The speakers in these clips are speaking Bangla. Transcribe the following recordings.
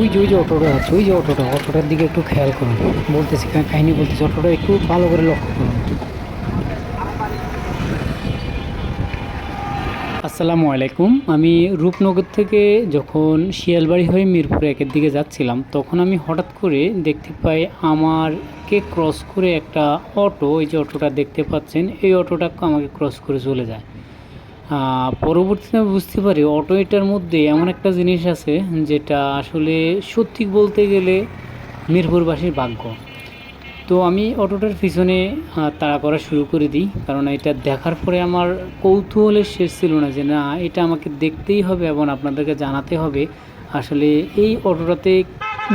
ওই যে ওই যে অটোটা আছে ওই যে অটোটা, অটোটার দিকে একটু খেয়াল করুন বলতেছি কাহিনী বলতেছি, অটোটা একটু ভালো করে লক্ষ্য করুন আসসালামু আলাইকুম। আমি রূপনগর থেকে যখন শিয়ালবাড়ি হয়ে মিরপুর একের দিকে যাচ্ছিলাম, তখন আমি হঠাৎ করে দেখতে পাই আমারকে ক্রস করে একটা অটো এই যে অটোটা দেখতে পাচ্ছেন, এই অটোটা আমাকে ক্রস করে চলে যায়। পরবর্তীতে আমি বুঝতে পারি অটো এটার মধ্যে এমন একটা জিনিস আছে যেটা আসলে সত্যি বলতে গেলে মিরপুরবাসীর ভাগ্য। তো আমি অটোটার পিছনে তাড়া করা শুরু করে দিই, কারণ এটা দেখার পরে আমার কৌতূহলের শেষ ছিল না যে না, এটা আমাকে দেখতেই হবে এবং আপনাদেরকে জানাতে হবে আসলে এই অটোটাতে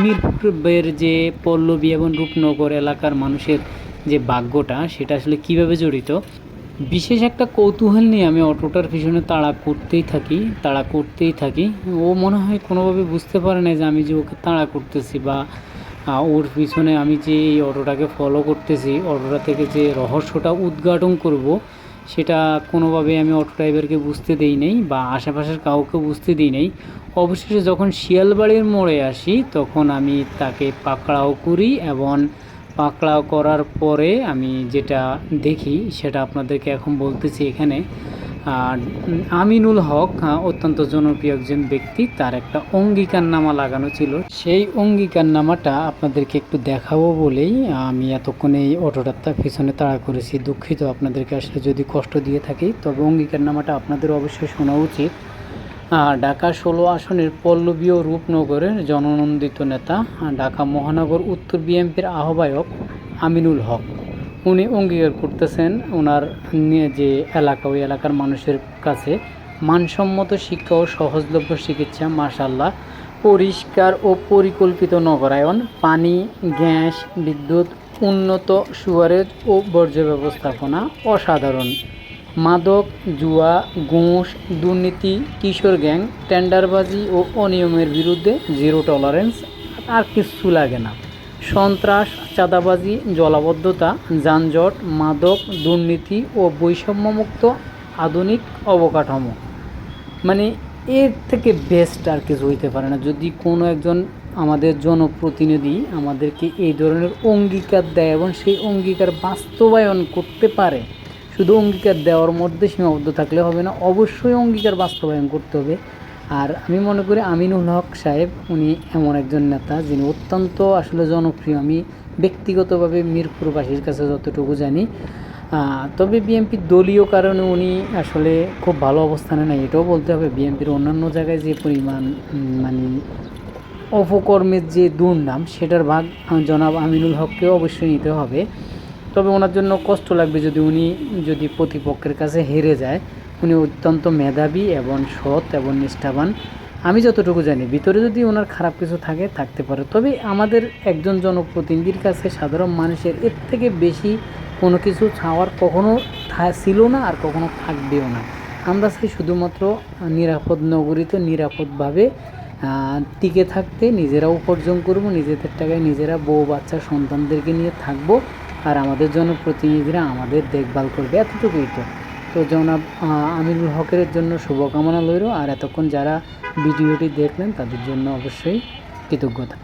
মিরপুরের যে পল্লবী এবং রূপনগর এলাকার মানুষের যে ভাগ্যটা, সেটা আসলে কীভাবে জড়িত? বিশেষ একটা কৌতূহল নিয়ে আমি অটোটার পিছনে তাড়া করতেই থাকি, তাড়া করতেই থাকি। ও মনে হয় কোনোভাবে বুঝতে পারে না যে আমি যে ওকে তাড়া করতেছি বা ওর পিছনে আমি যে এই অটোটাকে ফলো করতেছি, অটোটা থেকে যে রহস্যটা উদ্ঘাটন করব, সেটা কোনোভাবে আমি অটো ড্রাইভারকে বুঝতে দেই নাই বা আশেপাশের কাউকে বুঝতে দিই নাই। অবশেষে যখন শিয়ালবাড়ির মোড়ে আসি, তখন আমি তাকে পাকড়াও করি এবং পাকড়াও করার পরে আমি যেটা দেখি, সেটা আপনাদেরকে এখন বলতেছি এখানে। আমিনুল হক অত্যন্ত জনপ্রিয় একজন ব্যক্তি, তার একটা অঙ্গীকারনামা লাগানো ছিল। সেই অঙ্গীকারনামাটা আপনাদেরকে একটু দেখাবো বলেই আমি এতক্ষণ এই অটোটার পিছনে তাড়া করেছি। দুঃখিত আপনাদেরকে আসলে যদি কষ্ট দিয়ে থাকি, তবে অঙ্গীকারনামাটা আপনাদের অবশ্যই শোনা উচিত। ঢাকা ষোলো আসনের পল্লবী ও রূপনগরের জননন্দিত নেতা ঢাকা মহানগর উত্তর বিএনপির আহ্বায়ক আমিনুল হক। উনি অঙ্গীকার করতেছেন ওনার যে এলাকা, ওই এলাকার মানুষের কাছে মানসম্মত শিক্ষা ও সহজলভ্য চিকিৎসা মাশাল্লাহ পরিষ্কার ও পরিকল্পিত নগরায়ন, পানি, গ্যাস, বিদ্যুৎ, উন্নত সুয়ারেজ ও বর্জ্য ব্যবস্থাপনা অসাধারণ। মাদক, জুয়া, ঘুষ, দুর্নীতি, কিশোর গ্যাং, টেন্ডারবাজি ও অনিয়মের বিরুদ্ধে জিরো টলারেন্স আর কিছু লাগে না। সন্ত্রাস, চাঁদাবাজি, জলাবদ্ধতা, যানজট, মাদক, দুর্নীতি ও বৈষম্যমুক্ত আধুনিক অবকাঠামো। মানে এর থেকে বেস্ট আর কিছু হইতে পারে না। যদি কোনো একজন আমাদের জনপ্রতিনিধি আমাদেরকে এই ধরনের অঙ্গীকার দেয় এবং সেই অঙ্গীকার বাস্তবায়ন করতে পারে শুধু অঙ্গীকার দেওয়ার মধ্যে সীমাবদ্ধ থাকলে হবে না, অবশ্যই অঙ্গীকার বাস্তবায়ন করতে হবে। আর আমি মনে করি আমিনুল হক সাহেব, উনি এমন একজন নেতা যিনি অত্যন্ত আসলে জনপ্রিয়। আমি ব্যক্তিগতভাবে মিরপুরবাসীর কাছে যতটুকু জানি। তবে বিএনপির দলীয় কারণে উনি আসলে খুব ভালো অবস্থানে নাই, এটাও বলতে হবে। বিএনপির অন্যান্য জায়গায় যে পরিমাণ মানে অপকর্মের যে দুর্নাম, সেটার ভাগ জনাব আমিনুল হককেও অবশ্যই নিতে হবে। তবে ওনার জন্য কষ্ট লাগবে যদি উনি যদি প্রতিপক্ষের কাছে হেরে যায়। উনি অত্যন্ত মেধাবী এবং সৎ এবং নিষ্ঠাবান। আমি যতটুকু জানি, ভিতরে যদি ওনার খারাপ কিছু থাকে, থাকতে পারে। তবে আমাদের একজন জনপ্রতিনিধির কাছে সাধারণ মানুষের এর থেকে বেশি কোনো কিছু চাওয়ার কখনো ছিল না আর কখনো থাকবেও না। আমরা চাই শুধুমাত্র নিরাপদ নগরীতে নিরাপদভাবে টিকে থাকতে নিজেরা উপার্জন করব, নিজেদের টাকায় নিজেরা বউ বাচ্চা সন্তানদেরকে নিয়ে থাকব। আর আমাদের জনপ্রতিনিধিরা আমাদের দেখভাল করবে এতটুকুই তো। তো জনাব আমিরুল হকের জন্য শুভকামনা লইল আর এতক্ষণ যারা ভিডিওটি দেখলেন তাদের জন্য অবশ্যই কৃতজ্ঞতা।